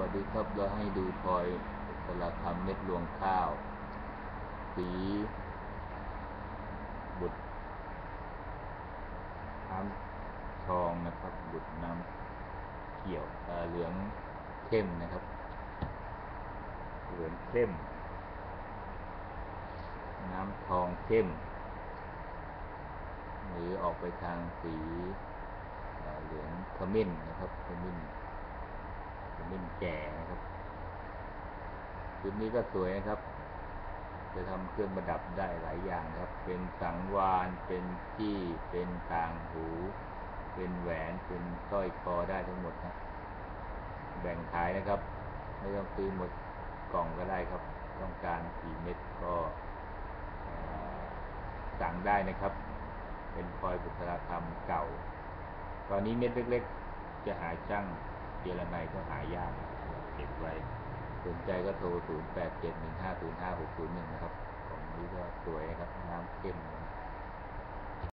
วัสดีครับ เราให้ดูพลอยสลักคำเม็ดรวงข้าว สี บุตรน้ำทองนะครับ บุตรน้ำเขียวเออเหลืองเข้มนะครับ เหลืองเข้ม น้ำทองเข้ม หรือออกไปทางสีเเหลืองขมิ้นนะครับขมิ้น แก่นะครับชุดนี้ก็สวยนะครับ จะทำเครื่องประดับได้หลายอย่างครับ เป็นสังวาน เป็นจี้เป็นต่างหู เป็นแหวน เป็นสร้อยคอได้ทั้งหมดนะแบ่งขายนะครับ ไม่ต้องซื้อหมดกล่องก็ได้ครับ ต้องการกี่เม็ดก็สั่งได้นะครับ เป็นพลอยบุษราคำเก่า ตอนนี้เม็ดเล็กๆ จะหาช่าง เจรไนก็หายากเก็บไว้สนใจก็โทร 0 8 7 1 5 0 5 6 0 1 นะครับ ของนี้ก็สวยนะครับ น้ำเข้มนะครับ